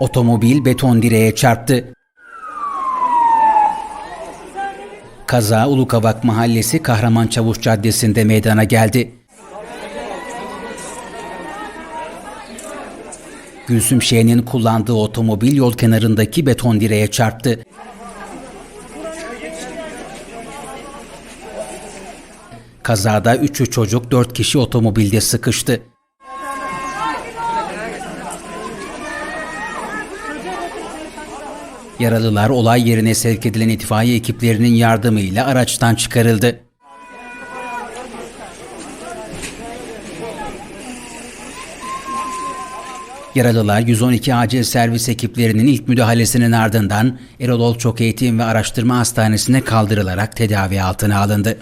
Otomobil beton direğe çarptı. Kaza Ulukavak Mahallesi Kahraman Çavuş Caddesi'nde meydana geldi. Gülsüm Şen'in kullandığı otomobil yol kenarındaki beton direğe çarptı. Kazada 3'ü çocuk 4 kişi otomobilde sıkıştı. Yaralılar olay yerine sevk edilen itfaiye ekiplerinin yardımıyla araçtan çıkarıldı. Yaralılar 112 acil servis ekiplerinin ilk müdahalesinin ardından Erol Çok Eğitim ve Araştırma Hastanesi'ne kaldırılarak tedavi altına alındı.